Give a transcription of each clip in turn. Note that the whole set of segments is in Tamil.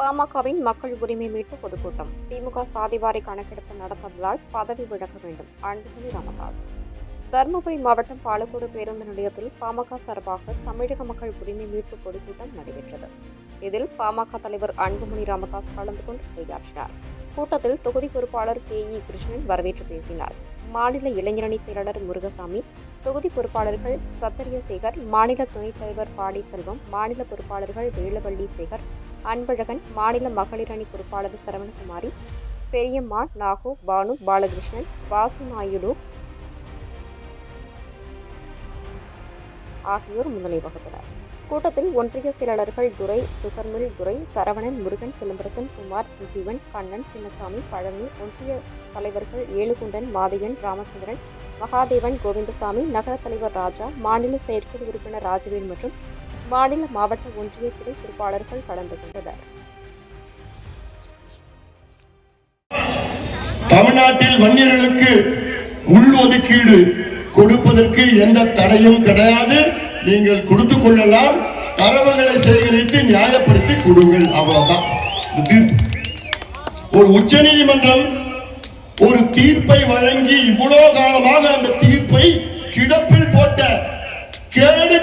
பாமகவின் மக்கள் உரிமை மீட்பு பொதுக்கூட்டம். திமுக சாதிவாரி கணக்கெடுப்பு நடப்பதால் பதவி விலக வேண்டும். அன்புமணி ராமதாஸ். தருமபுரி மாவட்டம் பாலக்கோடு பேருந்து நிலையத்தில் பாமக சார்பாக தமிழக மக்கள் உரிமை மீட்பு பொதுக்கூட்டம் நடைபெற்றது. இதில் பாமக தலைவர் அன்புமணி ராமதாஸ் கலந்து கொண்டு உரையாற்றினார். கூட்டத்தில் தொகுதி பொறுப்பாளர் கே இ கிருஷ்ணன் வரவேற்று பேசினார். மாநில இளைஞரணி செயலாளர் முருகசாமி தொகுதி பொறுப்பாளர்கள் சத்தரியசேகர் மாநில துணைத் தலைவர் பாடி செல்வம் மாநில பொறுப்பாளர்கள் வேலவள்ளி சேகர் அன்பழகன் மாநில மகளிர் அணி பொறுப்பாளர் சரவணகுமாரி பெரியம்மா நாகோ பானு பாலகிருஷ்ணன் வாசு நாயுடு ஆகியோர் முன்னிலை வகுத்தனர். கூட்டத்தில் ஒன்றிய செயலாளர்கள் துரை சுகர்மில் துரை சரவணன் முருகன் சிலம்பரசன் குமார் சஞ்சீவன் கண்ணன் சின்னசாமி பழனி ஒன்றிய தலைவர்கள் ஏழுகுண்டன் மாதையன் ராமச்சந்திரன் மகாதேவன் கோவிந்தசாமி நகர தலைவர் ராஜா மாநில செயற்குழு உறுப்பினர் ராஜவேல் மற்றும் மாநில மாவட்ட ஒன்றிய துறை பொறுப்பாளர்கள் கலந்து கொண்டனர். தமிழ்நாட்டில் வன்னியர்களுக்கு உள்ஒதுக்கீடு கொடுப்பதற்கு எந்த தடையும் கிடையாது. நீங்கள் கொடுத்து கொள்ளலாம். தரவுகளை சேகரித்து நியாயப்படுத்தி கொடுங்கள். அவ்வளவுதான். ஒரு உச்ச நீதிமன்றம் ஒரு தீர்ப்பை வழங்கி இவ்வளவு காலமாக அந்த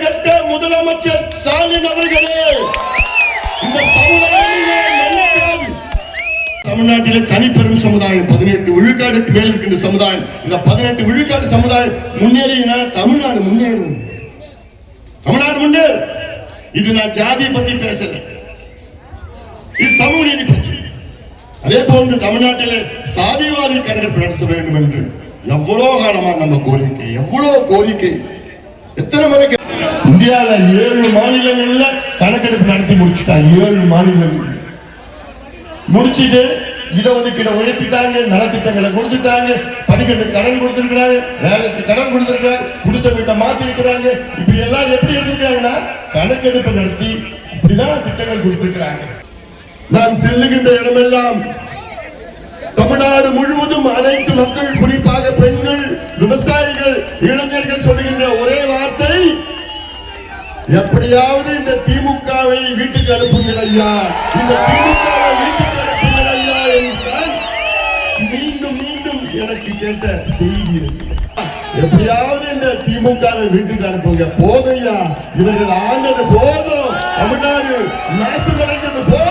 கட்ட முதலமைச்சர் ஸ்டாலின் அவர்களே இந்த தமிழ்நாட்டில் தனிப்பெரும் சமுதாயம் பதினெட்டு விழுக்காடுக்கு மேல் இருக்கின்ற சமுதாயம். இந்த பதினெட்டு விழுக்காடு சமுதாயம் முன்னேறினா தமிழ்நாடு முன்னேறும். தமிழ்நாடு முன்னேறும் இது நான் ஜாதியை பத்தி பேசல. இது சமூக நீதி பற்றி. அதே போன்று தமிழ்நாட்டில் சாதிவாரி கணக்கெடுப்பு நடத்த வேண்டும் என்று எவ்வளவு காலமா நம்ம கோரிக்கை எவ்வளவு கோரிக்கை. எத்தனை முறை கே- ஏழு மாநிலங்கள்ல கணக்கெடுப்பு நடத்தி முடிச்சுட்டாங்க ஏழு மாநிலங்கள் முடிச்சிட்டு இடஒதுக்கீடை உயர்த்திட்டாங்க நலத்திட்டங்களை கொடுத்துட்டாங்க படிக்கட்டு கடன் கொடுத்திருக்கிறாங்க வேலைக்கு கடன் கொடுத்திருக்காங்க குடிசை வீட்டை மாத்திருக்கிறாங்க. இப்படி எல்லாம் எப்படி எடுத்திருக்காங்கன்னா கணக்கெடுப்பு நடத்தி இப்படிதான் திட்டங்கள் கொடுத்திருக்கிறாங்க. நான் செல்லுகின்ற இடமெல்லாம் தமிழ்நாடு முழுவதும் அனைத்து மக்கள் குறிப்பாக பெண்கள் விவசாயிகள் இளைஞர்கள் சொல்லுகின்ற எப்படியாவது இந்த திமுகவை வீட்டுக்கு அனுப்புங்கள் ஐயா. இந்த திமுகவை வீட்டுக்கு அனுப்புங்கள் ஐயா என்றால் மீண்டும் மீண்டும் எனக்கு கேட்ட செய்தி இருக்கு. எப்படியாவது இந்த திமுகவை வீட்டுக்கு அனுப்புங்க. போதையா இவர்கள் ஆண்டது போதும். தமிழ்நாடு நாசமடைந்தது போதும்.